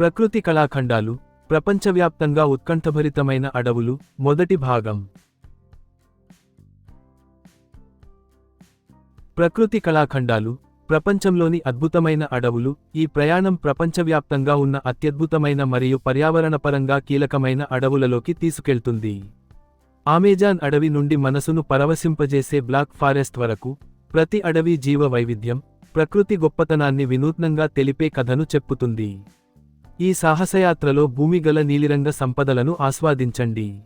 ప్రకృతి కళాఖండాలు ప్రపంచవ్యాప్తంగా ఉత్కంఠభరితమైన అడవులు మొదటి భాగం. ప్రకృతి కళాఖండాలు ప్రపంచంలోని అద్భుతమైన అడవులు ఈ ప్రయాణం ప్రపంచవ్యాప్తంగా ఉన్న అత్యద్భుతమైన మరియు పర్యావరణపరంగా కీలకమైన అడవులలోకి తీసుకెళ్తుంది. ఆమెజాన్ అడవి నుండి మనసును పరవశింపజేసే బ్లాక్ ఫారెస్ట్ వరకు ప్రతి అడవి జీవ వైవిధ్యం ప్రకృతి గొప్పతనాన్ని వినూత్నంగా తెలిపే కథను చెప్పుతుంది. ఈ సాహసయాత్రలో భూమిగల నీలిరంగ సంపదలను ఆస్వాదించండి.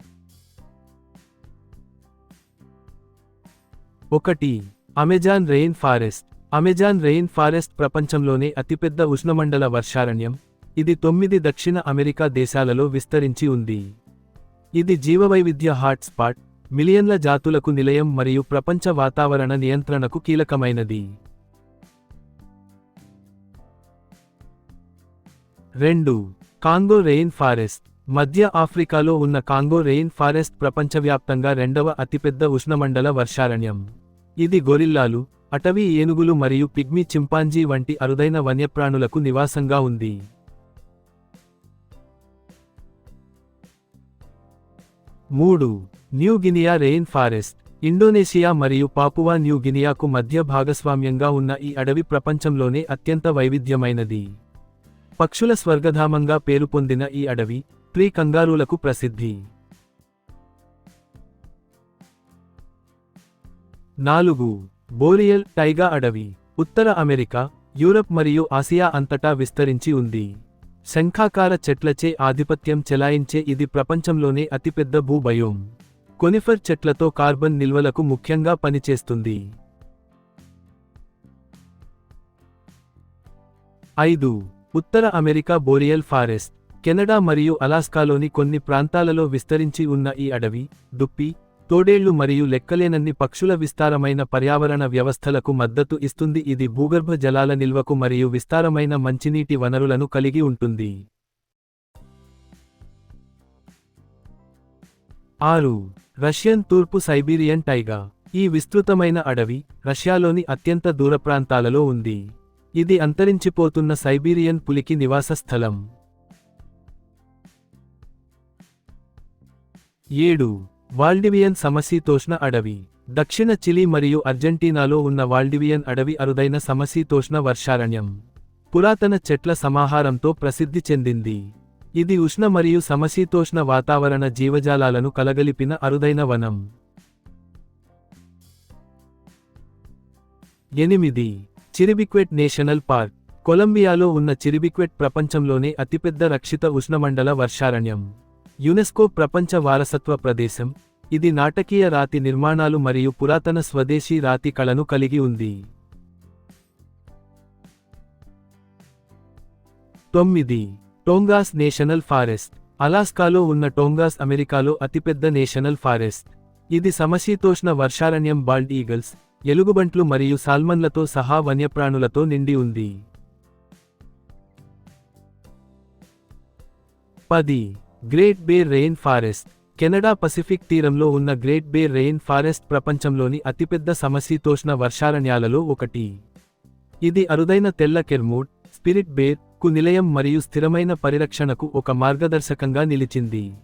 ఒకటి Amazon rainforest. Amazon rainforest ప్రపంచంలోనే అతిపెద్ద ఉష్ణమండల వర్షారణ్యం. ఇది తొమ్మిది దక్షిణ అమెరికా దేశాలలో విస్తరించి ఉంది. ఇది జీవవైవిధ్య హాట్స్పాట్ మిలియన్ల జాతులకు నిలయం మరియు ప్రపంచ వాతావరణ నియంత్రణకు కీలకమైనది. రెండు కాంగో రెయిన్ ఫారెస్ట్. మధ్య ఆఫ్రికాలో ఉన్న కాంగో రెయిన్ ఫారెస్ట్ ప్రపంచవ్యాప్తంగా రెండవ అతిపెద్ద ఉష్ణమండల వర్షారణ్యం. ఇది గొరిల్లాలు అటవీ ఏనుగులు మరియు పిగ్మీ చింపాంజీ వంటి అరుదైన వన్యప్రాణులకు నివాసంగా ఉంది. మూడు New Guinea rain forest. Indonesia మరియు పాపువా న్యూ గినియాకు మధ్య భాగస్వామ్యంగా ఉన్న ఈ అడవి ప్రపంచంలోనే అత్యంత వైవిధ్యమైనది. పక్షుల స్వర్గధామంగా పేరు పొందిన ఈ అడవి ట్రీ కంగారూలకు ప్రసిద్ధి. నాలుగు. బోరియల్ టైగా అడవి ఉత్తర అమెరికా యూరప్ మరియు ఆసియా అంతటా విస్తరించి ఉంది. శంఖాకార చెట్లచే ఆధిపత్యం చెలాయించే ఇది ప్రపంచంలోనే అతిపెద్ద భూభయం కొనిఫర్ చెట్లతో కార్బన్ నిల్వలకు ముఖ్యంగా పనిచేస్తుంది. ఐదు. ఉత్తర అమెరికా బోరియల్ ఫారెస్ట్ కెనడా మరియు అలాస్కాలోని కొన్ని ప్రాంతాలలో విస్తరించి ఉన్న ఈ అడవి దుప్పి తోడేళ్ళు మరియు లెక్కలేనన్ని పక్షుల విస్తారమైన పర్యావరణ వ్యవస్థలకు మద్దతు ఇస్తుంది. ఇది భూగర్భ జలాల నిల్వకు మరియు విస్తారమైన మంచినీటి వనరులను కలిగి ఉంటుంది. ఆరు. రష్యన్ తూర్పు సైబీరియన్ టైగా ఈ విస్తృతమైన అడవి రష్యాలోని అత్యంత దూర ప్రాంతాలలో ఉంది. ఇది అంతరించిపోతున్న సైబీరియన్ పులికి నివాస స్థలం. ఏడు. వాల్డివియన్ సమశీతోష్ణ అడవి. దక్షిణ చిలీ మరియు అర్జెంటీనాలో ఉన్న వాల్డివియన్ అడవి అరుదైన సమశీతోష్ణ వర్షారణ్యం. పురాతన చెట్ల సమాహారంతో ప్రసిద్ధి చెందింది. ఇది ఉష్ణ మరియు సమశీతోష్ణ వాతావరణ జీవజాలాలను కలగలిపిన అరుదైన వనం. ఎనిమిది. చిరిబిక్వెట్ నేషనల్ పార్క్ కొలంబియాలో ఉన్న చిరిబిక్వెట్ ప్రపంచంలోనే అతిపెద్ద రక్షిత ఉష్ణమండల వర్షారణ్యం. యునెస్కో ప్రపంచ వారసత్వ ప్రదేశం. ఇది నాటకీయ రాతి నిర్మాణాలు మరియు పురాతన స్వదేశీ రాతి కళను కలిగి ఉంది. తొమ్మిది. టోంగాస్ నేషనల్ ఫారెస్ట్. అలాస్కాలో ఉన్న టోంగాస్ అమెరికాలో అతిపెద్ద నేషనల్ ఫారెస్ట్. ఇది సమశీతోష్ణ వర్షారణ్యం బాల్డ్ ఈగల్స్ ఎలుగుబంట్లు మరియు సాల్మన్లతో సహా వన్యప్రాణులతో నిండి ఉంది. పది. Great Bear Rainforest. Canada Pacific తీరంలో ఉన్న గ్రేట్ బేర్ రెయిన్ ఫారెస్ట్ ప్రపంచంలోని అతిపెద్ద సమశీతోష్ణ వర్షారణ్యాలలో ఒకటి. ఇది అరుదైన తెల్ల కెర్మూడ్ స్పిరిట్ బేర్కు నిలయం మరియు స్థిరమైన పరిరక్షణకు ఒక మార్గదర్శకంగా నిలిచింది.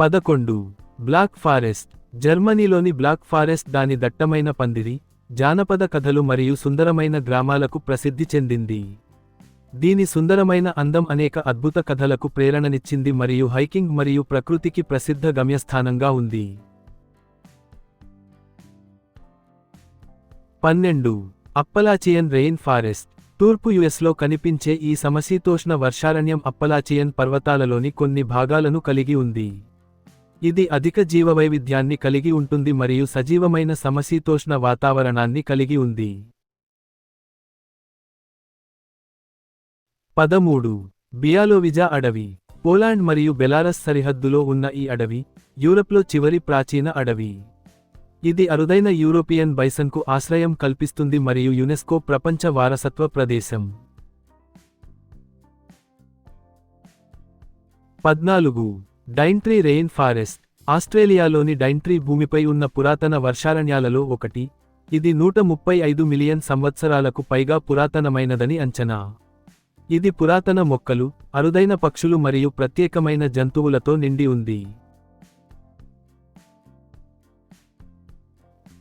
పదకొండు. బ్లాక్ ఫారెస్ట్ జర్మనీలోని బ్లాక్ ఫారెస్ట్ దాని దట్టమైన పందిరి జానపద కథలు మరియు సుందరమైన గ్రామాలకు ప్రసిద్ధి చెందింది. దీని సుందరమైన అందం అనేక అద్భుత కథలకు ప్రేరణనిచ్చింది మరియు హైకింగ్ మరియు ప్రకృతికి ప్రసిద్ధ గమ్యస్థానంగా ఉంది. పన్నెండు. అప్పలాచియన్ రెయిన్ ఫారెస్ట్ తూర్పు యుఎస్లో కనిపించే ఈ సమశీతోష్ణ వర్షారణ్యం అప్పలాచియన్ పర్వతాలలోని కొన్ని భాగాలను కలిగి ఉంది. ఇది అధిక జీవవైవిధ్యాన్ని కలిగి ఉంటుంది మరియు సజీవమైన సమశీతోష్ణ వాతావరణాన్ని కలిగి ఉంది. పదమూడు. బియాలోవిజా అడవి. పోలాండ్ మరియు బెలారస్ సరిహద్దులో ఉన్న ఈ అడవి యూరప్లో చివరి ప్రాచీన అడవి. ఇది అరుదైన యూరోపియన్ బైసన్కు ఆశ్రయం కల్పిస్తుంది మరియు యునెస్కో ప్రపంచ వారసత్వ ప్రదేశం. పద్నాలుగు. డైంట్రీ రెయిన్ ఫారెస్ట్ ఆస్ట్రేలియాలోని డైంట్రీ భూమిపై ఉన్న పురాతన వర్షారణ్యాలలో ఒకటి. ఇది నూట ముప్పై ఐదు మిలియన్ సంవత్సరాలకు పైగా పురాతనమైనదని అంచనా. ఇది పురాతన మొక్కలు అరుదైన పక్షులు మరియు ప్రత్యేకమైన జంతువులతో నిండి ఉంది.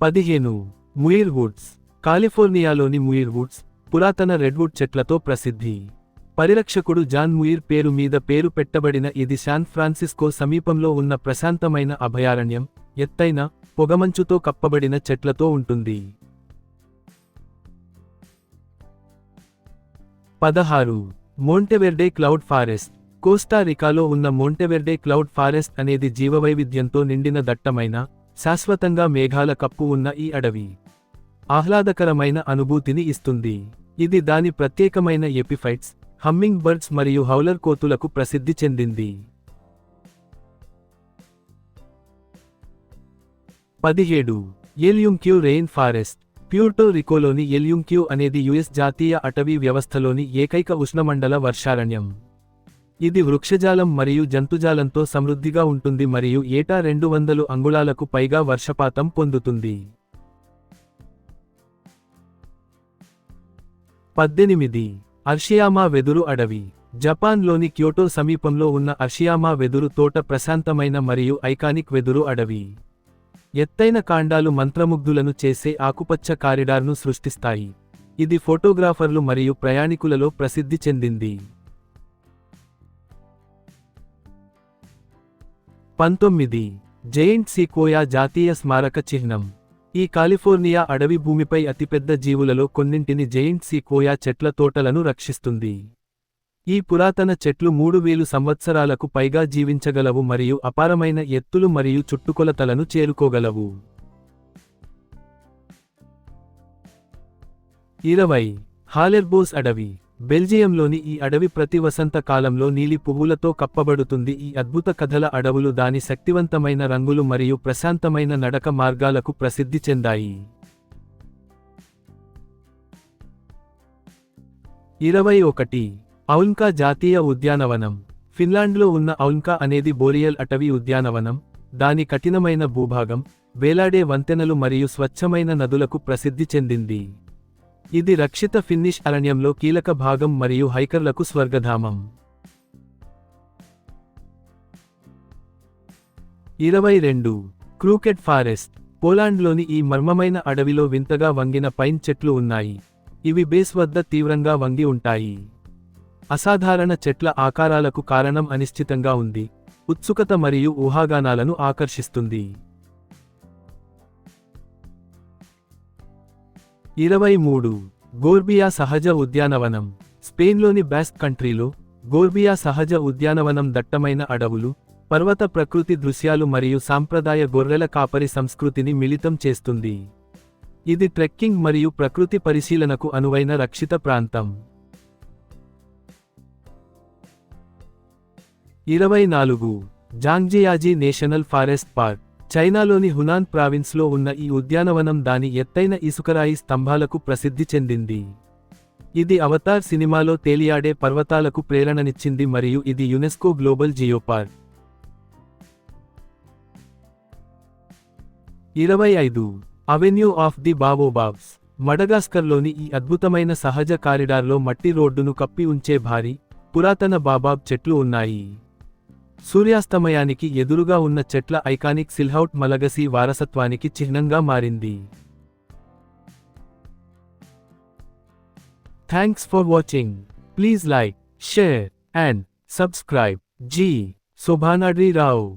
పదిహేను. ముయిర్ వుడ్స్ కాలిఫోర్నియాలోని ముయిర్ వుడ్స్ పురాతన రెడ్వుడ్ చెట్లతో ప్రసిద్ధి. పరిరక్షకుడు జాన్ ముయిర్ పేరు మీద పేరు పెట్టబడిన ఇది శాన్ ఫ్రాన్సిస్కో సమీపంలో ఉన్న ప్రశాంతమైన అభయారణ్యం. ఎత్తైన పొగమంచుతో కప్పబడిన చెట్లతో ఉంటుంది. పదహారు. మోంటెవెర్డే క్లౌడ్ ఫారెస్ట్. కోస్టారికాలో ఉన్న మోంటెవెర్డే క్లౌడ్ ఫారెస్ట్ అనేది జీవవైవిధ్యంతో నిండిన దట్టమైన శాశ్వతంగా మేఘాల కప్పు ఉన్న ఈ అడవి. ఆహ్లాదకరమైన అనుభూతిని ఇస్తుంది. ఇది దాని ప్రత్యేకమైన ఎపిఫైట్స్. హమ్మింగ్ బర్డ్స్ మరియు హౌలర్ కోతులకు ప్రసిద్ధి చెందింది. పదిహేడు. El Yunque rainforest. ప్యూర్టో రికోలోని ఎల్యుంక్యూ అనేది యుఎస్ జాతీయ అటవీ వ్యవస్థలోని ఏకైక ఉష్ణమండల వర్షారణ్యం. ఇది వృక్షజాలం మరియు జంతుజాలంతో సమృద్ధిగా ఉంటుంది మరియు ఏటా రెండు వందలు అంగుళాలకు పైగా వర్షపాతం పొందుతుంది. పద్దెనిమిది. అర్షియామా వెదురు అడవి. జపాన్లోని క్యోటో సమీపంలో ఉన్న అర్షియామా వెదురు తోట ప్రశాంతమైన మరియు ఐకానిక్ వెదురు అడవి. ఎత్తైన కాండాలు మంత్రముగ్ధులను చేసే ఆకుపచ్చ కారిడార్ను సృష్టిస్తాయి. ఇది ఫోటోగ్రాఫర్లు మరియు ప్రయాణికులలో ప్రసిద్ధి చెందింది. పంతొమ్మిది. జైంట్ సీకోయా జాతీయ స్మారక చిహ్నం. ఈ కాలిఫోర్నియా అడవి భూమిపై అతిపెద్ద జీవులలో కొన్నింటిని జెయింట్ సీకోయా చెట్ల తోటలను రక్షిస్తుంది. ఈ పురాతన చెట్లు మూడు వేలు సంవత్సరాలకు పైగా జీవించగలవు మరియు అపారమైన ఎత్తులు మరియు చుట్టుకొలతలను చేరుకోగలవు. ఇరవై. హాలెర్బోస్ అడవి. బెల్జియంలోని ఈ అడవి ప్రతి వసంత కాలంలో నీలి పువ్వులతో కప్పబడుతుంది. ఈ అద్భుత కథల అడవులు దాని శక్తివంతమైన రంగులు మరియు ప్రశాంతమైన నడక మార్గాలకు ప్రసిద్ధి చెందాయి. ఇరవై ఒకటి. ఔల్కా జాతీయ ఉద్యానవనం. ఫిన్లాండ్లో ఉన్న ఔల్కా అనేది బోరియల్ అటవీ ఉద్యానవనం. దాని కఠినమైన భూభాగం వేలాడే వంతెనలు మరియు స్వచ్ఛమైన నదులకు ప్రసిద్ధి చెందింది. ఇది రక్షిత ఫిన్నిష్ అరణ్యంలో కీలక భాగం మరియు హైకర్లకు స్వర్గధామం. ఇరవై రెండు. క్రూకెట్ ఫారెస్ట్. పోలాండ్లోని ఈ మర్మమైన అడవిలో వింతగా వంగిన పైన్ చెట్లు ఉన్నాయి. ఇవి బేస్ వద్ద తీవ్రంగా వంగి ఉంటాయి. అసాధారణ చెట్ల ఆకారాలకు కారణం అనిశ్చితంగా ఉంది. ఉత్సుకత మరియు ఊహాగానాలను ఆకర్షిస్తుంది. ఇరవై మూడు. గోర్బియా సహజ ఉద్యానవనం. స్పెయిన్లోని బ్యాస్క్ కంట్రీలో గోర్బియా సహజ ఉద్యానవనం దట్టమైన అడవులు పర్వత ప్రకృతి దృశ్యాలు మరియు సాంప్రదాయ గొర్రెల కాపరి సంస్కృతిని మిళితం చేస్తుంది. ఇది ట్రెక్కింగ్ మరియు ప్రకృతి పరిశీలనకు అనువైన రక్షిత ప్రాంతం. ఇరవై నాలుగు. Zhangjiajie National Forest Park. చైనాలోని హునాన్ ప్రావిన్స్లో ఉన్న ఈ ఉద్యానవనం దాని ఎత్తైన ఇసుకరాయి స్తంభాలకు ప్రసిద్ధి చెందింది. ఇది అవతార్ సినిమాలో తేలియాడే పర్వతాలకు ప్రేరణనిచ్చింది మరియు ఇది యునెస్కో గ్లోబల్ జియోపార్క్. ఇరవై ఐదు. అవెన్యూ ఆఫ్ ది బావోబాబ్స్ మడగాస్కర్లోని ఈ అద్భుతమైన సహజ కారిడార్లో మట్టి రోడ్డును కప్పి ఉంచే భారీ పురాతన బాబాబ్ చెట్లు ఉన్నాయి. సూర్యాస్తమయానికి ఎదురుగా ఉన్న చెట్ల ఐకానిక్ సిల్హౌట్ మలగసి వారసత్వానికి చిహ్నంగా మారింది. Thanks for watching please like share and subscribe G Shobhanadri Rao